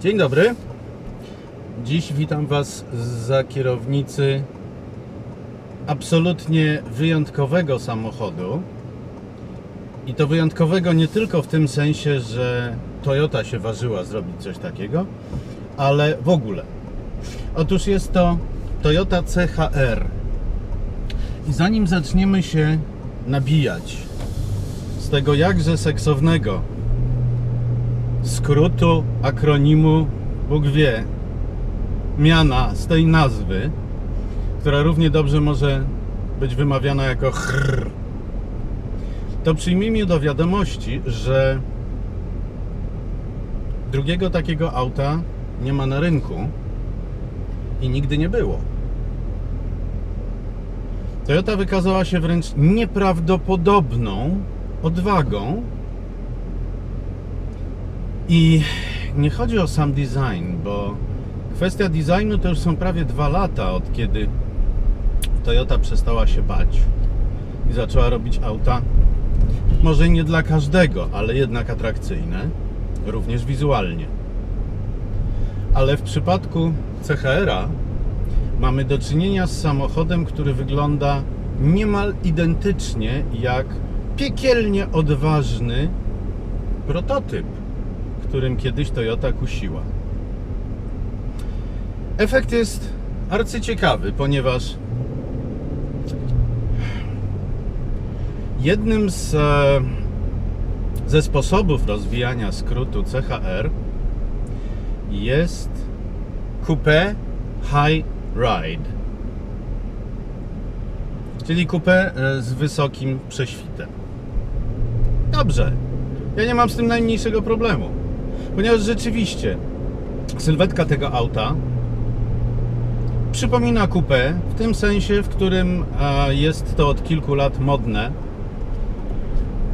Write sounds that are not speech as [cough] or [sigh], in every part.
Dzień dobry. Dziś witam Was za kierownicy absolutnie wyjątkowego samochodu. I to wyjątkowego nie tylko w tym sensie, że Toyota się ważyła zrobić coś takiego, ale w ogóle. Otóż jest to Toyota CHR. I zanim zaczniemy się nabijać z tego jakże seksownego skrótu, akronimu, Bóg wie, miana z tej nazwy, która równie dobrze może być wymawiana jako chrr, to przyjmijmy do wiadomości, że drugiego takiego auta nie ma na rynku i nigdy nie było. Toyota wykazała się wręcz nieprawdopodobną odwagą i nie chodzi o sam design, bo kwestia designu to już są prawie dwa lata od kiedy Toyota przestała się bać i zaczęła robić auta może nie dla każdego, ale jednak atrakcyjne, również wizualnie. Ale w przypadku CHR-a mamy do czynienia z samochodem, który wygląda niemal identycznie jak piekielnie odważny prototyp, którym kiedyś Toyota kusiła. Efekt jest arcyciekawy, ponieważ jednym z, e, ze sposobów rozwijania skrótu CHR jest Coupé High Ride, czyli coupé e, z wysokim prześwitem. Dobrze, ja nie mam z tym najmniejszego problemu, ponieważ rzeczywiście sylwetka tego auta przypomina coupé w tym sensie, w którym e, jest to od kilku lat modne,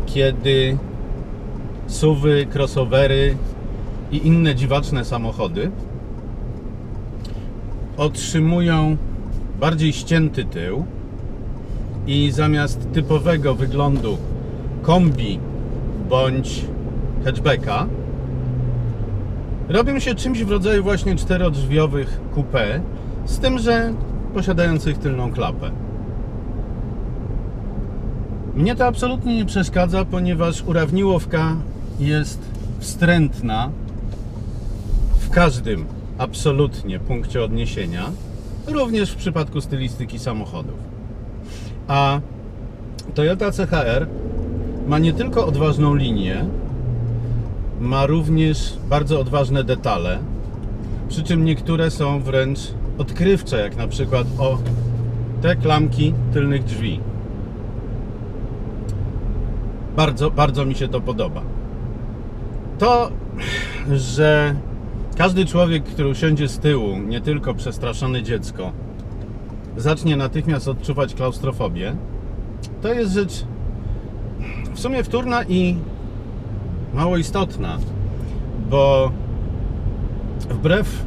kiedy suwy, crossovery i inne dziwaczne samochody otrzymują bardziej ścięty tył i zamiast typowego wyglądu kombi bądź hatchbacka robią się czymś w rodzaju właśnie czterodrzwiowych coupé z tym, że posiadających tylną klapę. Mnie to absolutnie nie przeszkadza, ponieważ urawniłowka jest wstrętna w każdym absolutnie punkcie odniesienia, również w przypadku stylistyki samochodów. A Toyota CHR ma nie tylko odważną linię, ma również bardzo odważne detale, przy czym niektóre są wręcz odkrywcze, jak na przykład o te klamki tylnych drzwi. Bardzo, bardzo mi się to podoba. To, że każdy człowiek, który usiądzie z tyłu, nie tylko przestraszone dziecko, zacznie natychmiast odczuwać klaustrofobię, to jest rzecz w sumie wtórna i mało istotna, bo wbrew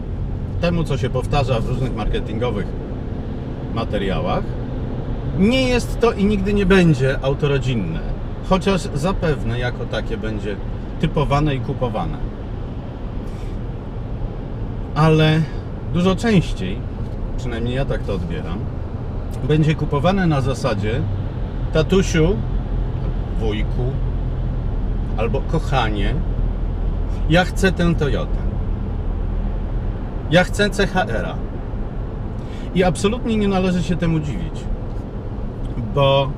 temu, co się powtarza w różnych marketingowych materiałach, nie jest to i nigdy nie będzie autorodzinne, chociaż zapewne jako takie będzie typowane i kupowane. Ale dużo częściej, przynajmniej ja tak to odbieram, będzie kupowane na zasadzie tatusiu, wujku albo kochanie, ja chcę tę Toyotę. Ja chcę CHR-a. I absolutnie nie należy się temu dziwić, bo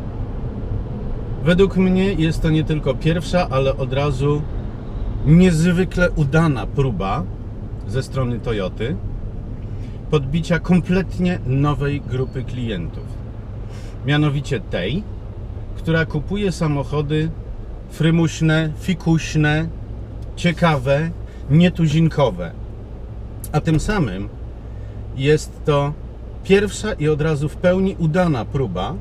według mnie jest to nie tylko pierwsza, ale od razu niezwykle udana próba ze strony Toyoty podbicia kompletnie nowej grupy klientów. Mianowicie tej, która kupuje samochody frymuśne, fikuśne, ciekawe, nietuzinkowe. A tym samym jest to pierwsza i od razu w pełni udana próba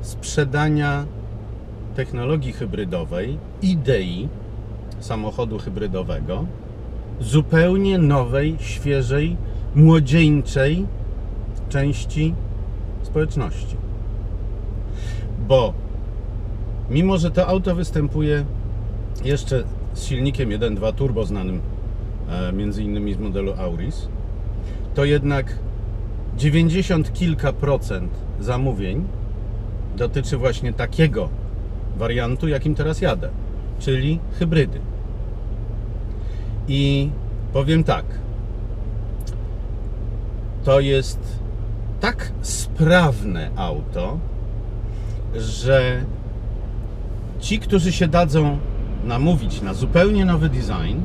sprzedania technologii hybrydowej, idei samochodu hybrydowego, zupełnie nowej, świeżej, młodzieńczej części społeczności. Bo mimo, że to auto występuje jeszcze z silnikiem 1.2 turbo znanym e, między innymi z modelu Auris, to jednak 90 kilka procent zamówień dotyczy właśnie takiego wariantu, jakim teraz jadę, czyli hybrydy. I powiem tak, to jest tak sprawne auto, że ci, którzy się dadzą namówić na zupełnie nowy design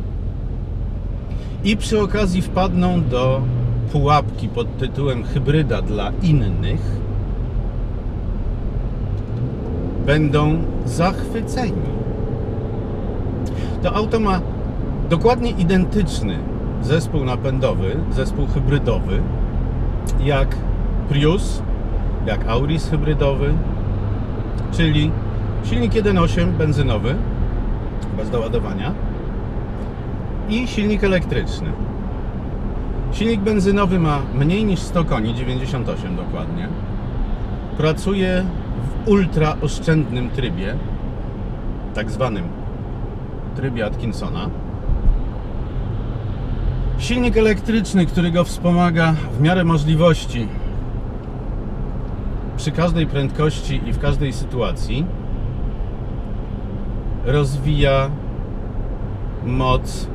i przy okazji wpadną do pułapki pod tytułem hybryda dla innych, będą zachwyceni. To auto ma dokładnie identyczny zespół napędowy, zespół hybrydowy, jak Prius, jak Auris hybrydowy, czyli silnik 1.8 benzynowy bez doładowania i silnik elektryczny. Silnik benzynowy ma mniej niż 100 koni, 98 dokładnie. Pracuje w ultra oszczędnym trybie, tak zwanym trybie Atkinsona. Silnik elektryczny, który go wspomaga w miarę możliwości przy każdej prędkości i w każdej sytuacji rozwija moc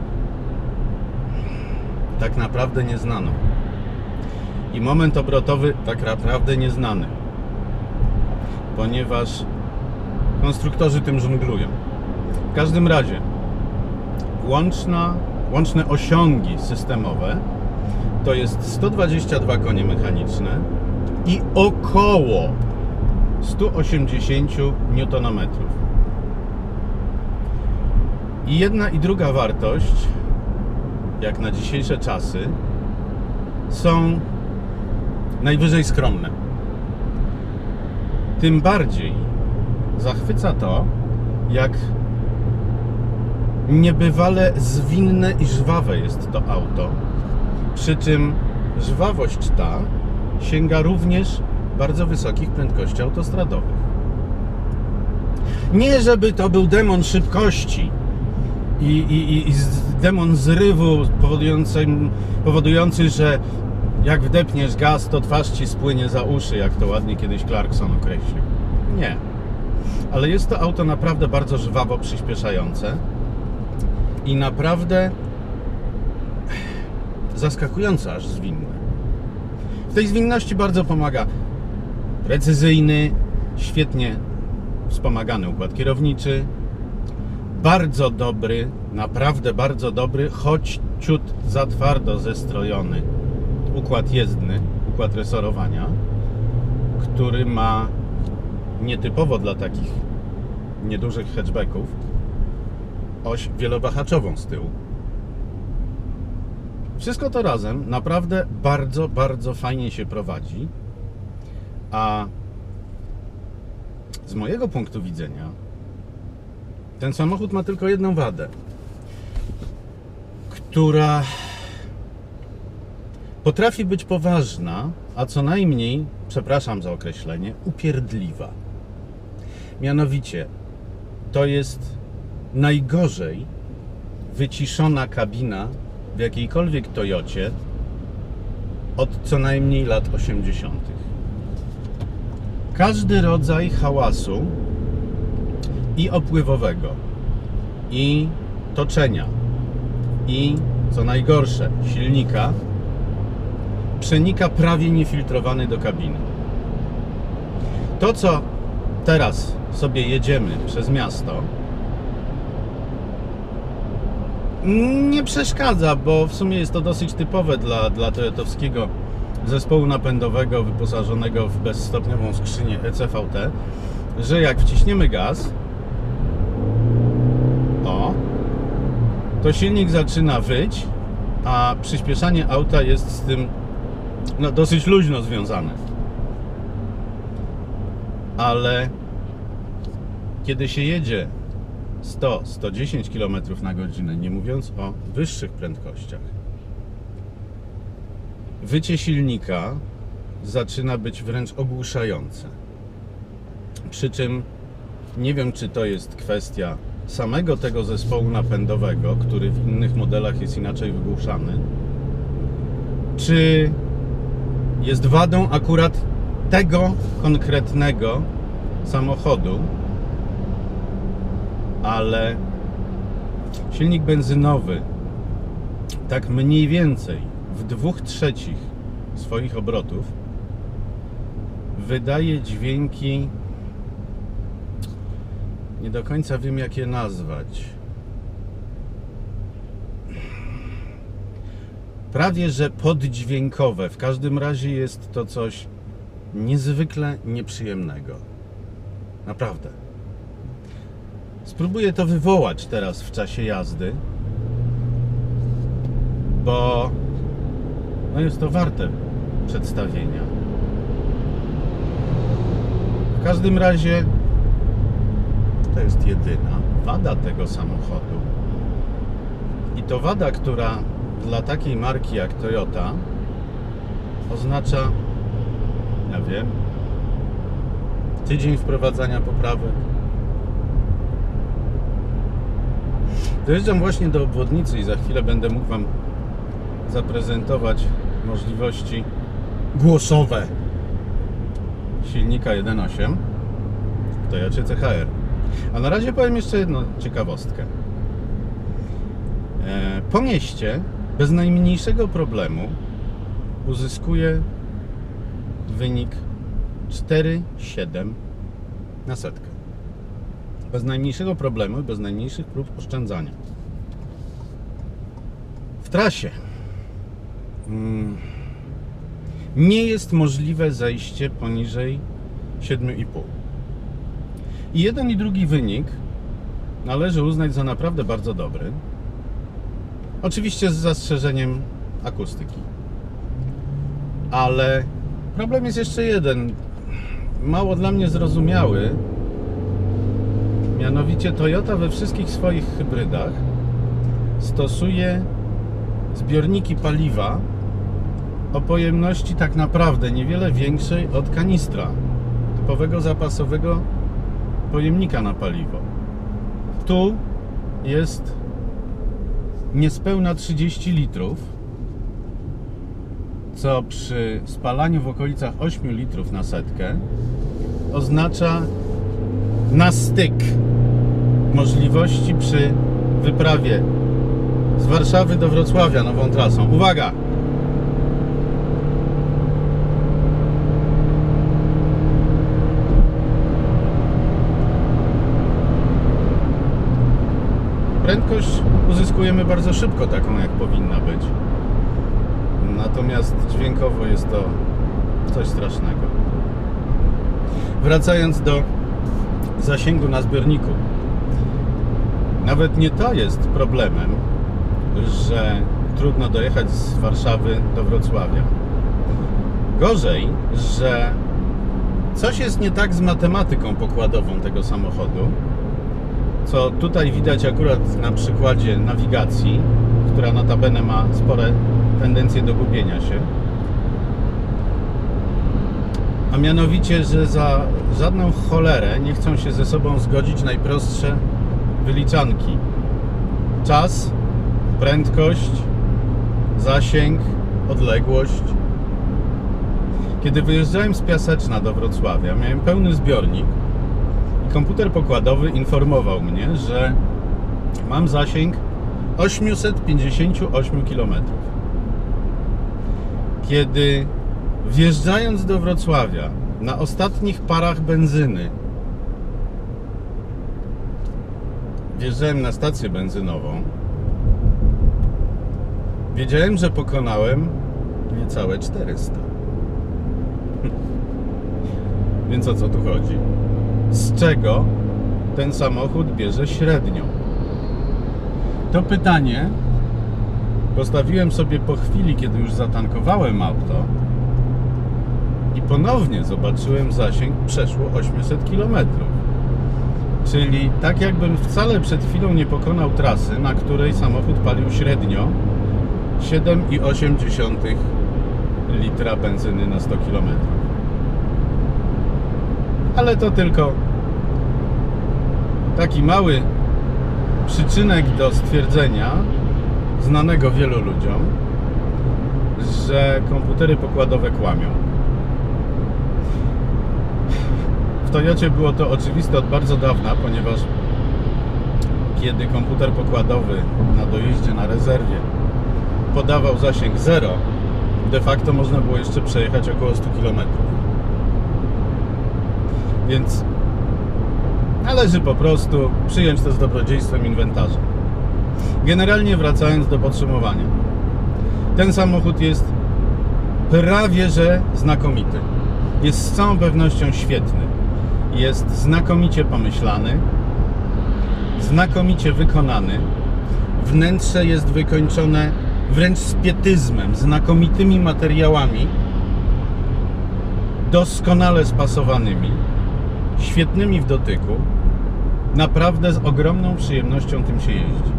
tak naprawdę nieznaną. I moment obrotowy tak naprawdę nieznany. Ponieważ konstruktorzy tym żonglują. W każdym razie łączna, łączne osiągi systemowe to jest 122 konie mechaniczne i około 180 Nm. I jedna i druga wartość, jak na dzisiejsze czasy, są najwyżej skromne. Tym bardziej zachwyca to, jak niebywale zwinne i żwawe jest to auto. Przy czym żwawość ta sięga również bardzo wysokich prędkości autostradowych. Nie żeby to był demon szybkości i, i, i demon zrywu powodujący, powodujący, że jak wdepniesz gaz, to twarz ci spłynie za uszy, jak to ładnie kiedyś Clarkson określił. Nie. Ale jest to auto naprawdę bardzo żwawo przyspieszające i naprawdę zaskakująco aż zwinne. W tej zwinności bardzo pomaga precyzyjny, świetnie wspomagany układ kierowniczy, bardzo dobry, naprawdę bardzo dobry, choć ciut za twardo zestrojony układ jezdny, układ resorowania, który ma nietypowo dla takich niedużych hatchbacków oś wielowahaczową z tyłu. Wszystko to razem naprawdę bardzo, bardzo fajnie się prowadzi, a z mojego punktu widzenia ten samochód ma tylko jedną wadę, która potrafi być poważna, a co najmniej, przepraszam za określenie, upierdliwa. Mianowicie, to jest najgorzej wyciszona kabina w jakiejkolwiek Toyocie od co najmniej lat 80. Każdy rodzaj hałasu i opływowego, i toczenia, i co najgorsze, silnika przenika prawie niefiltrowany do kabiny. To, co teraz sobie jedziemy przez miasto, nie przeszkadza, bo w sumie jest to dosyć typowe dla, dla toyotowskiego zespołu napędowego wyposażonego w bezstopniową skrzynię ECVT, że jak wciśniemy gaz, o, to silnik zaczyna wyć, a przyspieszanie auta jest z tym no, dosyć luźno związane. Ale kiedy się jedzie 100-110 km na godzinę, nie mówiąc o wyższych prędkościach, wycie silnika zaczyna być wręcz ogłuszające. Przy czym nie wiem, czy to jest kwestia samego tego zespołu napędowego, który w innych modelach jest inaczej wygłuszany, czy jest wadą akurat tego konkretnego samochodu, ale silnik benzynowy tak mniej więcej w dwóch trzecich swoich obrotów wydaje dźwięki nie do końca wiem jak je nazwać. Prawie że poddźwiękowe. W każdym razie jest to coś niezwykle nieprzyjemnego. Naprawdę. Spróbuję to wywołać teraz w czasie jazdy bo no jest to warte przedstawienia. W każdym razie to jest jedyna wada tego samochodu. I to wada, która dla takiej marki jak Toyota oznacza, ja wiem, tydzień wprowadzania poprawek. Dojeżdżam właśnie do obwodnicy i za chwilę będę mógł Wam zaprezentować możliwości głosowe silnika 1.8 w Toyocie CHR. A na razie powiem jeszcze jedną ciekawostkę. E, po mieście bez najmniejszego problemu uzyskuje wynik 4,7 na setkę. Bez najmniejszego problemu, bez najmniejszych prób oszczędzania. W trasie mm, nie jest możliwe zejście poniżej 7,5. I jeden i drugi wynik należy uznać za naprawdę bardzo dobry. Oczywiście z zastrzeżeniem akustyki. Ale problem jest jeszcze jeden, mało dla mnie zrozumiały. Mianowicie Toyota we wszystkich swoich hybrydach stosuje zbiorniki paliwa o pojemności tak naprawdę niewiele większej od kanistra typowego zapasowego pojemnika na paliwo. Tu jest niespełna 30 litrów, co przy spalaniu w okolicach 8 litrów na setkę oznacza na styk możliwości przy wyprawie z Warszawy do Wrocławia nową trasą. Uwaga! Prędkość uzyskujemy bardzo szybko, taką jak powinna być. Natomiast dźwiękowo jest to coś strasznego. Wracając do zasięgu na zbiorniku. Nawet nie to jest problemem, że trudno dojechać z Warszawy do Wrocławia. Gorzej, że coś jest nie tak z matematyką pokładową tego samochodu, co tutaj widać akurat na przykładzie nawigacji, która notabene ma spore tendencje do gubienia się. A mianowicie, że za żadną cholerę nie chcą się ze sobą zgodzić najprostsze wyliczanki. Czas prędkość, zasięg, odległość. Kiedy wyjeżdżałem z Piaseczna do Wrocławia, miałem pełny zbiornik komputer pokładowy informował mnie, że mam zasięg 858 km. Kiedy wjeżdżając do Wrocławia na ostatnich parach benzyny wjeżdżałem na stację benzynową Wiedziałem, że pokonałem niecałe 400. [laughs] Więc o co tu chodzi? Z czego ten samochód bierze średnią? To pytanie postawiłem sobie po chwili, kiedy już zatankowałem auto i ponownie zobaczyłem zasięg przeszło 800 km. Czyli tak jakbym wcale przed chwilą nie pokonał trasy, na której samochód palił średnio 7,8 litra benzyny na 100 km. Ale to tylko taki mały przyczynek do stwierdzenia, znanego wielu ludziom, że komputery pokładowe kłamią. W Toyocie było to oczywiste od bardzo dawna, ponieważ kiedy komputer pokładowy na dojeździe na rezerwie podawał zasięg 0, de facto można było jeszcze przejechać około 100 km. Więc należy po prostu przyjąć to z dobrodziejstwem inwentarza. Generalnie wracając do podsumowania. Ten samochód jest prawie że znakomity. Jest z całą pewnością świetny. Jest znakomicie pomyślany, znakomicie wykonany. Wnętrze jest wykończone wręcz z pietyzmem, znakomitymi materiałami, doskonale spasowanymi, świetnymi w dotyku. Naprawdę z ogromną przyjemnością tym się jeździ.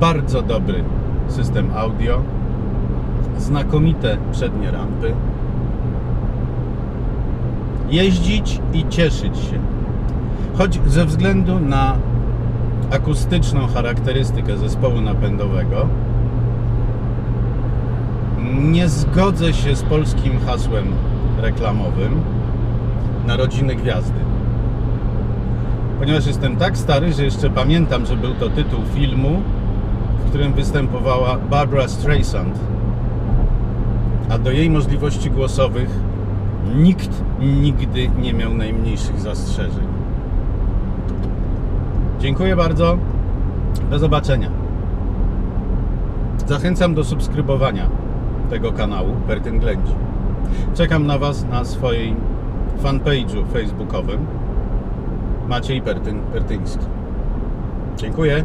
Bardzo dobry system audio, znakomite przednie rampy. Jeździć i cieszyć się. Choć ze względu na akustyczną charakterystykę zespołu napędowego, nie zgodzę się z polskim hasłem reklamowym Narodziny Gwiazdy. Ponieważ jestem tak stary, że jeszcze pamiętam, że był to tytuł filmu, w którym występowała Barbara Streisand. A do jej możliwości głosowych nikt nigdy nie miał najmniejszych zastrzeżeń. Dziękuję bardzo. Do zobaczenia. Zachęcam do subskrybowania tego kanału Pertyn Ględzi. Czekam na Was na swojej fanpage'u facebookowym Maciej Pertyn Pertyński. Dziękuję.